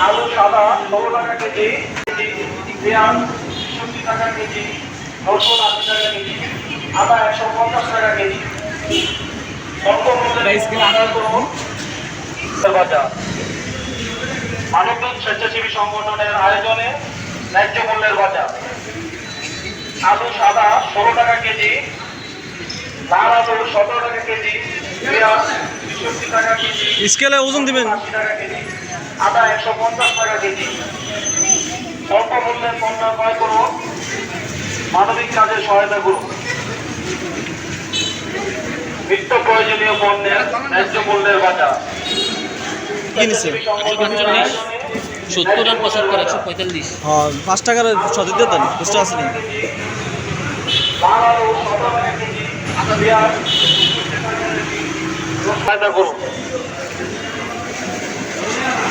আলু সাদা ষোলো টাকা কেজি পেঁয়াজ ছেষট্টি টাকা কেজি রসুন আশি টাকা কেজি আদা একশো পঞ্চাশ টাকা কেজি স্বেচ্ছাসেবী সংগঠনের আয়োজনে ন্যায্য বাজার আলু সাদা ষোলো টাকা কেজি লাল আলু সতেরো টাকা কেজি পেঁয়াজ স্কেলে ওজন দিবেন? আশি টাকা কেজি আদা একশো পঞ্চাশ টাকা কেজি। পণ্য ক্রয় করুন। মানবিক কাজে সহায়তা করুন। নিত্য প্রয়োজনীয় পণ্যের ন্যায্য মূল্যের বাজার। সত্তর আর পঁচাত্তর একশো পঁয়তাল্লিশ। হ্যাঁ পাঁচ টাকার সতের দেন বুঝতে আসেনি লাল আলু সতেরো টাকা কেজি পেঁয়াজ সহায়তা করুন।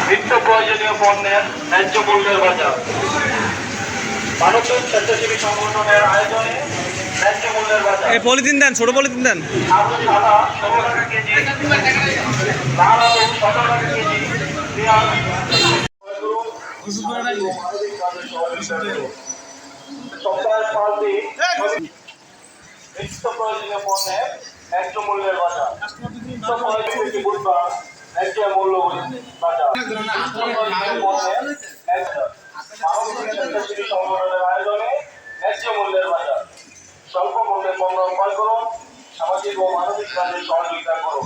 নিত্য প্রয়োজনীয় পণ্যের ন্যায্য মূল্যের বাজার। ভারতীয় স্বেচ্ছাসেবী সংগঠনের আয়োজনে ন্যায্য মূল্যের বাজার। এই পলিথিন দেন ছোট পলিথিন দেন। আলু সাদা ষোলো টাকা কেজি লাল আলু সতেরো টাকা কেজি সপ্তাহের পাঁচ দিন। নিত্য প্রয়োজনীয় পণ্যের ন্যায্য মূল্যের বাজার। সংগঠনের আয়োজনে ন্যায্য মূল্যের বাজার স্বল্প করুন সামাজিক ও মানবিক সহযোগিতা করুন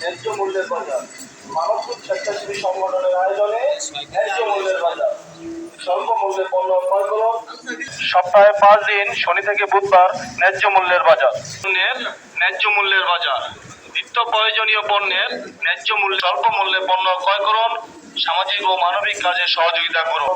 ন্যায্য মূল্যের বাজার মানবিক স্বেচ্ছাসেবী সংগঠনের আয়োজনে ন্যায্য মূল্যের বাজার। স্বল্প মূল্যে পণ্য সপ্তাহে পাঁচ দিন, শনি থেকে বুধবার ন্যায্য মূল্যের বাজার। ন্যায্য মূল্যের বাজার। নিত্য প্রয়োজনীয় পণ্যের ন্যায্য মূল্য, স্বল্প মূল্যে পণ্য ক্রয় করুন, সামাজিক ও মানবিক কাজে সহযোগিতা করুন।